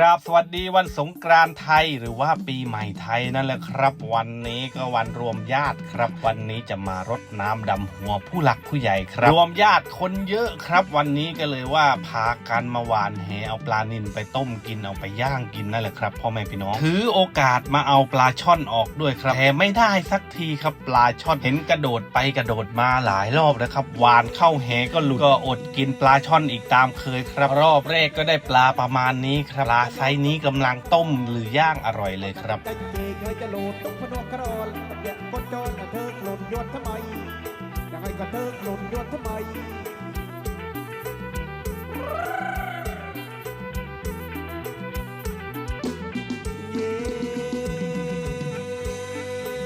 กราบสวัสดีวันสงกรานต์ไทยหรือว่าปีใหม่ไทยนั่นแหละครับ วันนี้ก็วันรวมญาติครับ วันนี้จะมารดน้ำดำหัวผู้หลักผู้ใหญ่ครับ รวมญาติคนเยอะครับ วันนี้ก็เลยว่าพากันมาหวานแหเอาปลานิลไปต้มกินเอาไปย่างกินนั่นแหละครับพ่อแม่พี่น้องถือโอกาสมาเอาปลาช่อนออกด้วยครับแต่ไม่ได้สักทีครับปลาช่อนเห็นกระโดดไปกระโดดมาหลายรอบแล้วครับหวานเข้าแหก็หลุดก็อดกินปลาช่อนอีกตามเคยครับ รอบแรกก็ได้ปลาประมาณนี้ครับปลาไซส์นี้กำลังต้มหรือย่างอร่อยเลยครับเธอหล่นยนทำไมยังไงก็เธอหล่นยนทำไม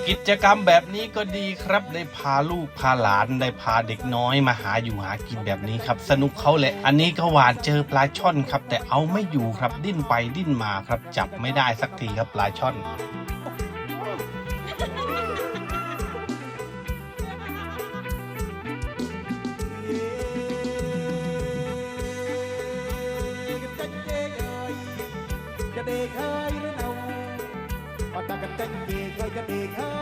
กิจกรรมแบบนี้ก็ดีครับได้พาลูกพาหลานได้พาเด็กน้อยมาหาอยู่หากินแบบนี้ครับ สนุกเขาแหละอันนี้ก็หวานเจอปลาช่อนครับ แต่เอาไม่อยู่ครับดิ้นไปดิ้นมาครับ จับไม่ได้สักทีครับปลาช่อนเด็กเอ้ยหรือเนาพอตากันใจเจเคยเด็กเอ้ย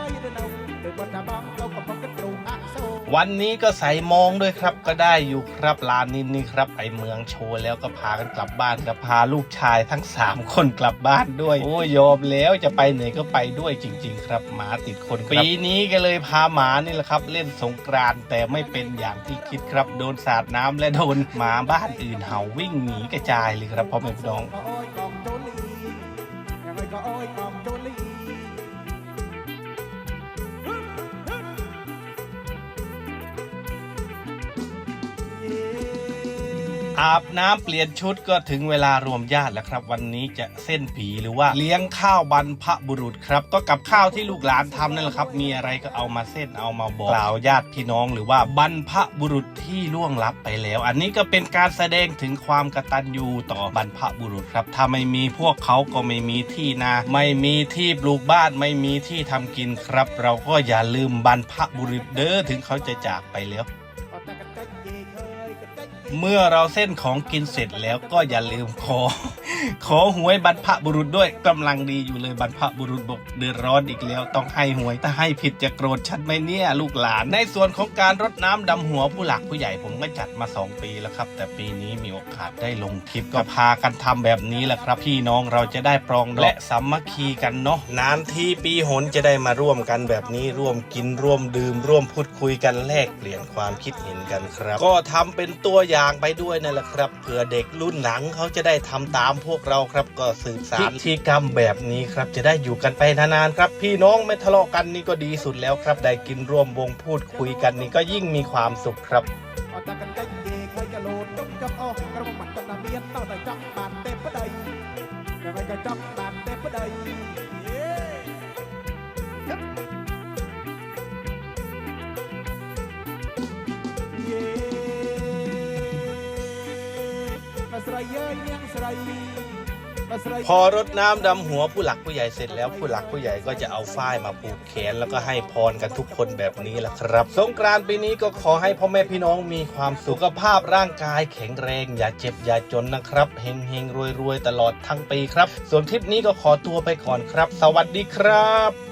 วันนี้ก็ใส่มองด้วยครับก็ได้อยู่ครับลานนินนี่ครับไปเมืองโชว์แล้วก็พากันกลับบ้านครับพาลูกชายทั้ง 3 คนกลับบ้านด้วย โอ้ยอมแล้วจะไปไหนก็ไปด้วยจริง ๆ ครับหมาติดคนคปีนี้ก็เลยพาหมานี่แหละครับ เล่นสงกรานแต่ไม่เป็นอย่างที่คิดครับโดนสาดน้ำและโดนหมาบ้านอื่นเห่าวิ่งหนีกระจายเลยครับพ่อแม่พี่น้อง อาบน้ำเปลี่ยนชุดก็ถึงเวลารวมญาติแล้วครับ วันนี้จะเส้นผีหรือว่าเลี้ยงข้าวบรรพบุรุษครับ ก็กับข้าวที่ลูกหลานทำนั่นแหละครับ มีอะไรก็เอามาเส้นเอามาบอกกล่าวญาติพี่น้องหรือว่าบรรพบุรุษที่ล่วงลับไปแล้ว อันนี้ก็เป็นการแสดงถึงความกตัญญูต่อบรรพบุรุษครับ ถ้าไม่มีพวกเขาก็ไม่มีที่นา ไม่มีที่ปลูกบ้านไม่มีที่ทำกินครับ เราก็อย่าลืมบรรพบุรุษเด้อถึงเขาจะจากไปแล้วเมื่อเราเส้นของกินเสร็จแล้วก็อย่าลืมขอ ขอหวยบรรพบุรุษด้วยกำลังดีอยู่เลยบรรพบุรุษบอกเดือดร้อนอีกแล้ว ต้องให้หวยถ้าให้ผิดจะโกรธฉันไหมเนี่ยลูกหลาน ในส่วนของการรดน้ำดำหัวผู้หลักผู้ใหญ่ผมก็จัดมา 2 ปีแล้วครับ แต่ปีนี้มีโอกาสได้ลงคลิปก็พากันทำแบบนี้แหละครับ พี่น้องเราจะได้ปรองและสามัคคีกันเนาะนานทีปีหนจะได้มาร่วมกันแบบนี้ร่วมกินร่วมดื่ม ร่วมพูดคุยกันแลกเปลี่ยนความคิดเห็นกันครับ ก็ทำเป็นตัวอย่างไปด้วยนั่นแหละครับเผื่อเด็กรุ่นหลังเขาจะได้ทำตามพวกเราครับ ก็สืบสานพิธีกรรมแบบนี้ครับ จะได้อยู่กันไปนานๆครับ พี่น้องไม่ทะเลาะกันนี่ก็ดีสุดแล้วครับ ได้กินร่วมวงพูดคุยกันนี่ก็ยิ่งมีความสุขครับพอตากันใจเจเคยจะโหลดต้องจับออกกระมังมันกันนาเมียนเต้าแต่ พอรดน้ำดำหัวผู้หลักผู้ใหญ่เสร็จแล้วผู้หลักผู้ใหญ่ก็จะเอาฝ้ายมาผูกแขนแล้วก็ให้พรกันทุกคนแบบนี้แหละครับ สงกรานต์ปีนี้ก็ขอให้พ่อแม่พี่น้องมีความสุขภาพร่างกายแข็งแรง อย่าเจ็บอย่าจนนะครับเฮงเฮงรวยรวยตลอดทั้งปีครับ ส่วนคลิปนี้ก็ขอตัวไปก่อนครับ สวัสดีครับ